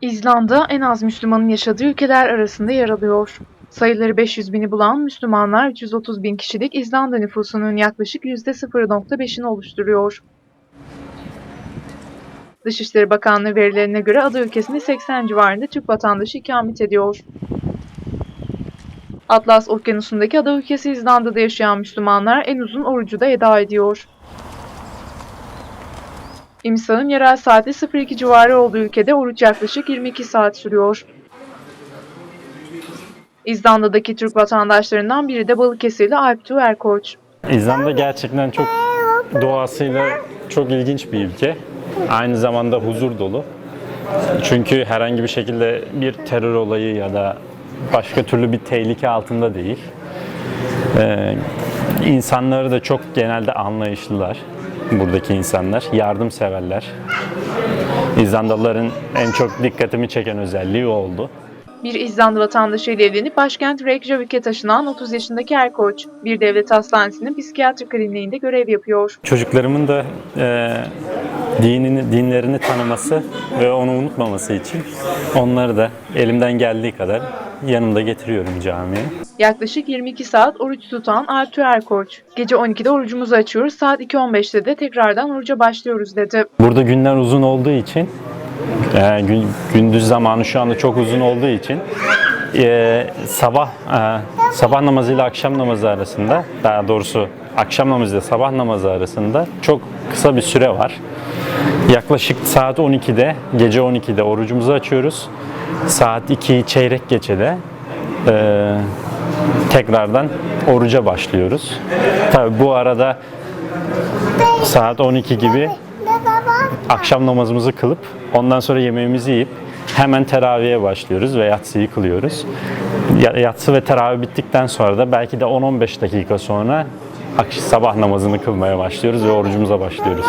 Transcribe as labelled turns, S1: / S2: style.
S1: İzlanda en az Müslümanın yaşadığı ülkeler arasında yer alıyor. Sayıları 500 bini bulan Müslümanlar 330 bin kişilik İzlanda nüfusunun yaklaşık %0.5'ini oluşturuyor. Dışişleri Bakanlığı verilerine göre ada ülkesinde 80 civarında Türk vatandaşı ikamet ediyor. Atlas Okyanusu'ndaki ada ülkesi İzlanda'da yaşayan Müslümanlar en uzun orucu da eda ediyor. İmsa'nın yerel saati 02 civarı olduğu ülkede oruç yaklaşık 22 saat sürüyor. İzlanda'daki Türk vatandaşlarından biri de Balıkesirli Alptu Erkoç.
S2: İzlanda gerçekten çok doğasıyla çok ilginç bir ülke. Aynı zamanda huzur dolu. Çünkü herhangi bir şekilde bir terör olayı ya da başka türlü bir tehlike altında değil. Ee, insanları da çok genelde anlayışlılar. Buradaki insanlar yardımseverler. İzlandalıların en çok dikkatimi çeken özelliği o oldu.
S1: Bir İzlanda vatandaşı ile evlenip başkent Reykjavik'e taşınan 30 yaşındaki Erkoç, bir devlet hastanesinin psikiyatri kliniğinde görev yapıyor.
S2: Çocuklarımın da e, dinini, dinlerini tanıması ve onu unutmaması için onları da elimden geldiği kadar yanımda getiriyorum camiye.
S1: Yaklaşık 22 saat oruç tutan Alptu Erkoç, gece 12'de orucumuzu açıyoruz, saat 2.15'te de tekrardan oruca başlıyoruz dedi.
S2: Burada günler uzun olduğu için, e, gün- gündüz zamanı şu anda çok uzun olduğu için e, sabah e, sabah namazı ile akşam namazı arasında, daha doğrusu akşam namazı ile sabah namazı arasında çok kısa bir süre var. Yaklaşık saat 12'de, gece 12'de orucumuzu açıyoruz. Saat 2 çeyrek geçede e, tekrardan oruca başlıyoruz. Tabi bu arada saat 12 gibi akşam namazımızı kılıp ondan sonra yemeğimizi yiyip hemen teraviye başlıyoruz ve yatsıyı kılıyoruz. Ya- Yatsı ve teravih bittikten sonra da belki de 10-15 dakika sonra sabah namazını kılmaya başlıyoruz ve orucumuza başlıyoruz.